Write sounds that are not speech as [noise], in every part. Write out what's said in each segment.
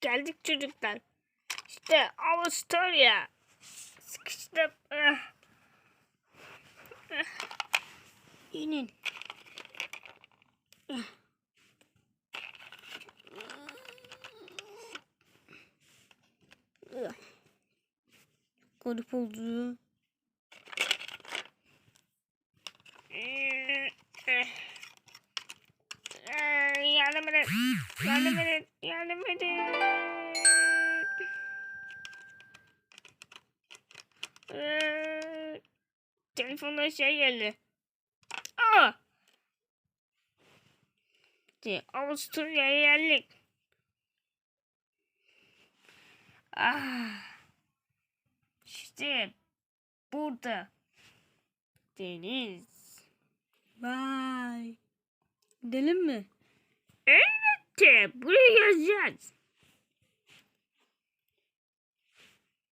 geldik çocuklar. İşte Avustralya. Sıkıştım. Ah. Ah. İnin. Ah. Oldu. Yardım edin. Yardım edin. Yardım edin. Ee, telefonda şey geldi. Aa! Avusturya'ya geldik. Ah. İşte burada. Deniz. Vay. Gidelim mi? Elbette. Buraya geleceğiz.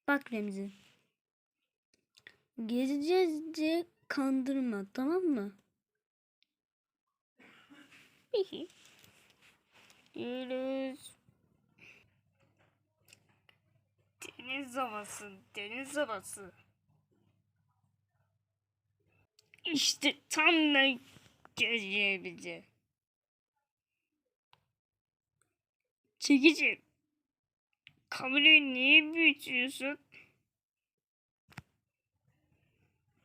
Bak Remzi. Gezeceğiz diye kandırma tamam mı? Yürüz. Deniz havası, deniz havası. İşte tam da gezeceğimizi. Çekici. Kamerayı niye büyütüyorsun?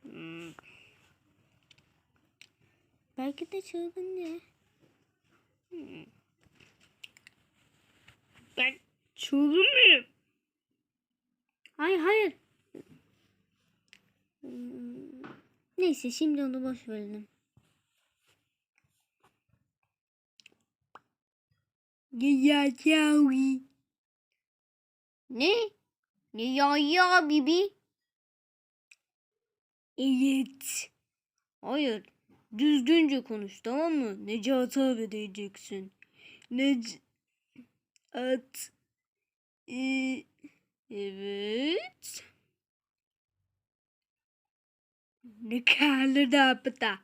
Hmm. Belki de çılgın ya. Hmm. Ben çılgın mıyım? Hayır hayır. Hmm. Neyse şimdi onu boş verelim. Ya ya Ne? Ne ya ya bibi? Evet. Hayır. Düzgünce konuş tamam mı? Necati abi diyeceksin. Nec... At... Ee, evet. Ne kalır da apıta.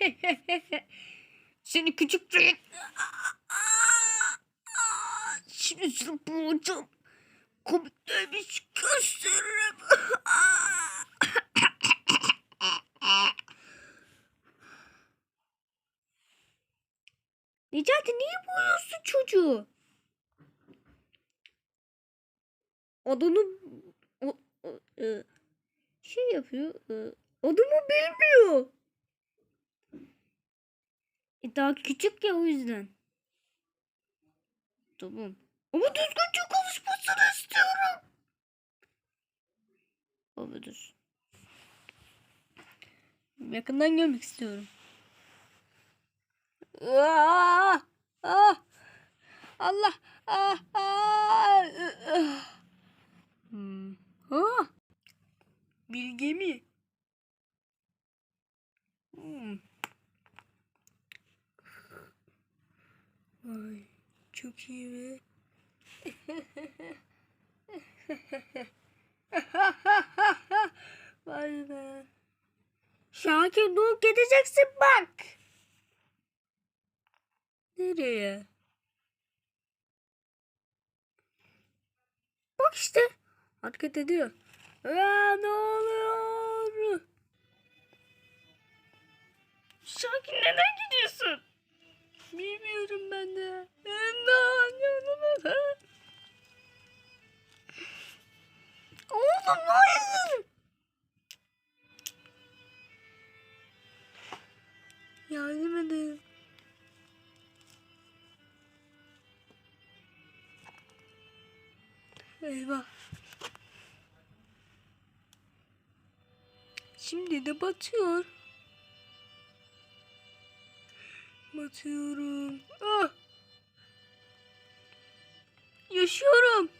[laughs] Seni küçük çocuk. Şimdi sana bulacağım. Komik demiş gösteririm. Necati niye boyuyorsun çocuğu? Adını e, şey yapıyor. E, adımı bilmiyor. E, daha küçük ya o yüzden. Tamam. Ama düzgünce konuşmasını istiyorum. Baba dur. Yakından görmek istiyorum. Ah, ah, Allah, ah, ah, ah. Hmm. Ah. Bilge mi? Hmm. Vay, çok iyi be. [laughs] Vay be. Şakir dur gideceksin bak. Nereye? Bak işte. Hareket ediyor. Aa, ne oluyor? Şakir neden gidiyorsun? Bilmiyorum ben de. Neden yanına? Yardım edin. Eyvah. Şimdi de batıyor. Batıyorum. Ah! Yaşıyorum.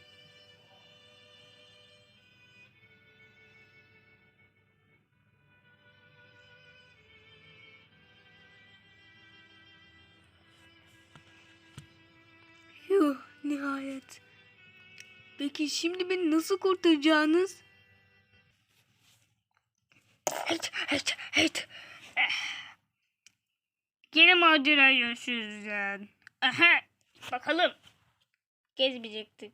Nihayet. Peki şimdi beni nasıl kurtaracaksınız? Evet, evet, evet. Yine macera yaşıyoruz. Aha, bakalım. gezmeyecektik.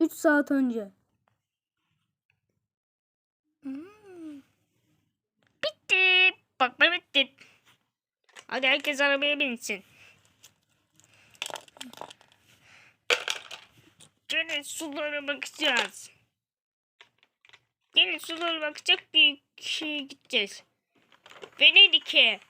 3 saat önce. Hadi herkes arabaya binsin. Gelin sulara bakacağız. Gelin sulara bakacak bir şeye gideceğiz. Venedik'e.